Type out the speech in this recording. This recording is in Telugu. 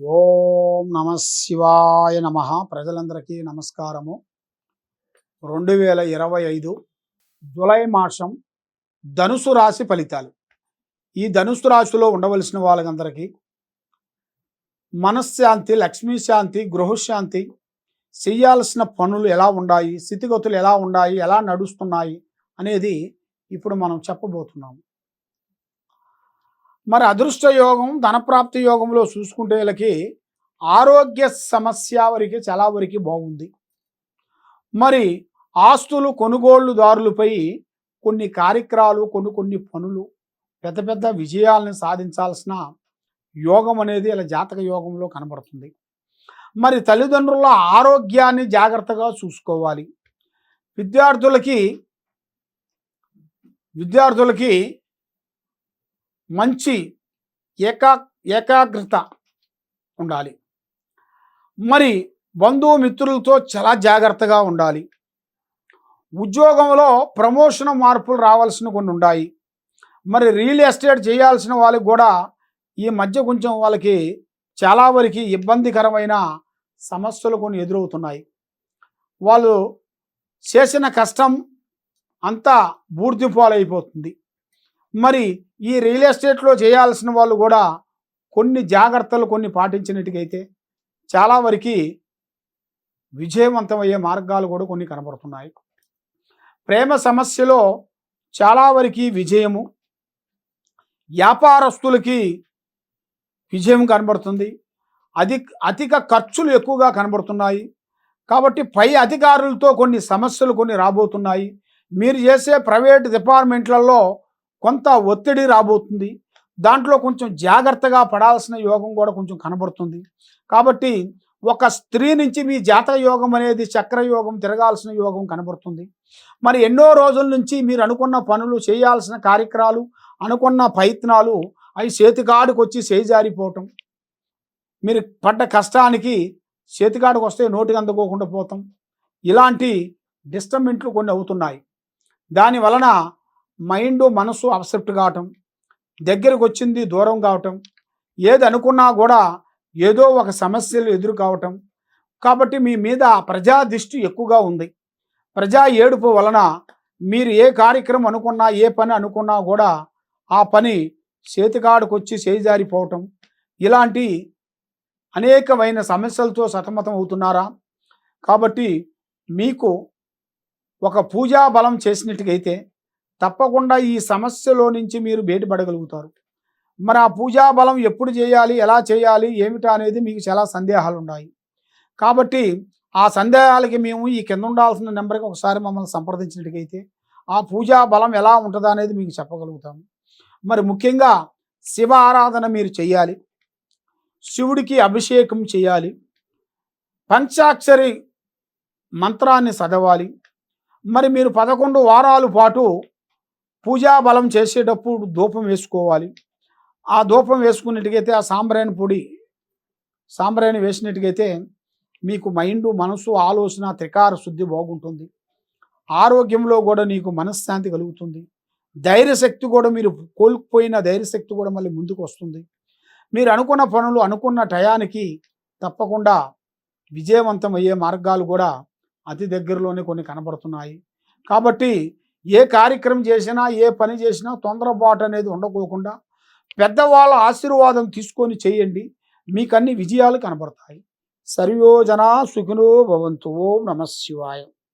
ఓం నమ శివాయ నమ. ప్రజలందరికీ నమస్కారము. రెండు వేల ఇరవై ఐదు జులై మాసం ధనుసు రాశి ఫలితాలు. ఈ ధనుసు రాశిలో ఉండవలసిన వాళ్ళకందరికీ మనశ్శాంతి లక్ష్మీ శాంతి గృహశాంతి చేయాల్సిన పనులు ఎలా ఉన్నాయి స్థితిగతులు ఎలా ఉన్నాయి ఎలా నడుస్తున్నాయి అనేది ఇప్పుడు మనం చెప్పబోతున్నాము. మరి అదృష్ట యోగం ధనప్రాప్తి యోగంలో చూసుకుంటే వీళ్ళకి ఆరోగ్య సమస్య వరకు చాలా వరకు బాగుంది. మరి ఆస్తులు కొనుగోళ్ళుదారులపై కొన్ని కార్యక్రమాలు కొన్ని కొన్ని పనులు పెద్ద పెద్ద విజయాలను సాధించాల్సిన యోగం అనేది ఇలా జాతక యోగంలో కనబడుతుంది. మరి తల్లిదండ్రుల ఆరోగ్యాన్ని జాగ్రత్తగా చూసుకోవాలి. విద్యార్థులకి విద్యార్థులకి మంచి ఏకా ఏకాగ్రత ఉండాలి. మరి బంధుమిత్రులతో చాలా జాగ్రత్తగా ఉండాలి. ఉద్యోగంలో ప్రమోషన్ మార్పులు రావాల్సిన కొన్ని ఉన్నాయి మరి రియల్ ఎస్టేట్ చేయాల్సిన వాళ్ళకి కూడా ఈ మధ్య కొంచెం వాళ్ళకి చాలా వరకు ఇబ్బందికరమైన సమస్యలు కొన్ని ఎదురవుతున్నాయి. వాళ్ళు చేసిన కష్టం అంతా బూర్దిపాలైపోతుంది మరి ఈ రియల్ ఎస్టేట్లో చేయాల్సిన వాళ్ళు కూడా కొన్ని జాగ్రత్తలు కొన్ని పాటించినట్టుకైతే చాలా వరకు విజయవంతమయ్యే మార్గాలు కూడా కొన్ని కనబడుతున్నాయి. ప్రేమ సమస్యలో చాలా వరకు విజయము వ్యాపారస్తులకి విజయం కనబడుతుంది. అధిక అధిక ఖర్చులు ఎక్కువగా కనబడుతున్నాయి. కాబట్టి పై అధికారులతో కొన్ని సమస్యలు కొన్ని రాబోతున్నాయి. మీరు చేసే ప్రైవేట్ డిపార్ట్మెంట్లలో కొంత ఒత్తిడి రాబోతుంది. దాంట్లో కొంచెం జాగ్రత్తగా పడాల్సిన యోగం కూడా కొంచెం కనబడుతుంది. కాబట్టి ఒక స్త్రీ నుంచి మీ జాతక యోగం అనేది చక్ర యోగం తిరగాల్సిన యోగం కనబడుతుంది. మరి ఎన్నో రోజుల నుంచి మీరు అనుకున్న పనులు చేయాల్సిన కార్యక్రమాలు అనుకున్న ప్రయత్నాలు అవి చేతికాడుకు వచ్చి చేజారిపోవటం. మీరు పడ్డ కష్టానికి చేతికాడుకు వస్తే నోటికి అందుకోకుండా పోతాం. ఇలాంటి డిస్టర్బెంట్లు కొన్ని అవుతున్నాయి. దాని వలన మైండ్ మనసు అప్సెప్ట్ కావటం దగ్గరకు వచ్చింది దూరం కావటం ఏది అనుకున్నా కూడా ఏదో ఒక సమస్యలు ఎదురు కావటం. కాబట్టి మీ మీద ప్రజా దృష్టి ఎక్కువగా ఉంది. ప్రజా ఏడుపు వలన మీరు ఏ కార్యక్రమం అనుకున్నా ఏ పని అనుకున్నా కూడా ఆ పని చేతికాడుకొచ్చి చేజారిపోవటం. ఇలాంటి అనేకమైన సమస్యలతో సతమతం అవుతున్నారా? కాబట్టి మీకు ఒక పూజా బలం చేసినట్టుగైతే తప్పకుండా ఈ సమస్యలో నుంచి మీరు బయటపడగలుగుతారు. మరి ఆ పూజా బలం ఎప్పుడు చేయాలి ఎలా చేయాలి ఏమిటా అనేది మీకు చాలా సందేహాలు ఉన్నాయి కాబట్టి ఆ సందేహాలకి మేము ఈ కింద ఉండాల్సిన నెంబర్కి ఒకసారి మమ్మల్ని సంప్రదించినట్టుగైతే ఆ పూజా బలం ఎలా ఉంటుందా అనేది మీకు చెప్పగలుగుతాము. మరి ముఖ్యంగా శివ ఆరాధన మీరు చేయాలి శివుడికి అభిషేకం చేయాలి పంచాక్షరి మంత్రాన్ని చదవాలి. మరి మీరు పదకొండు వారాల పాటు పూజా బలం చేసేటప్పుడు ధూపం వేసుకోవాలి. ఆ ధూపం వేసుకున్నట్టుగైతే ఆ సాంబ్రాయణ పొడి సాంబ్రాయణ వేసినట్టుగైతే మీకు మైండ్ మనసు ఆలోచన త్రికార శుద్ధి బాగుంటుంది. ఆరోగ్యంలో కూడా నీకు మనశ్శాంతి కలుగుతుంది. ధైర్యశక్తి కూడా మీరు కోల్పోయిన ధైర్యశక్తి కూడా మళ్ళీ ముందుకు వస్తుంది. మీరు అనుకున్న పనులు అనుకున్న టయానికి తప్పకుండా విజయవంతం అయ్యే మార్గాలు కూడా అతి దగ్గరలోనే కొన్ని కనబడుతున్నాయి. కాబట్టి ఏ కార్యక్రమం చేసినా ఏ పని చేసినా తొందరపాటు అనేది ఉండకోకుండా పెద్దవాళ్ళ ఆశీర్వాదం తీసుకొని చేయండి. మీకు అన్ని విజయాలు కనబడతాయి సర్వో సుఖినో భవంతు. ఓం నమ శివాయం.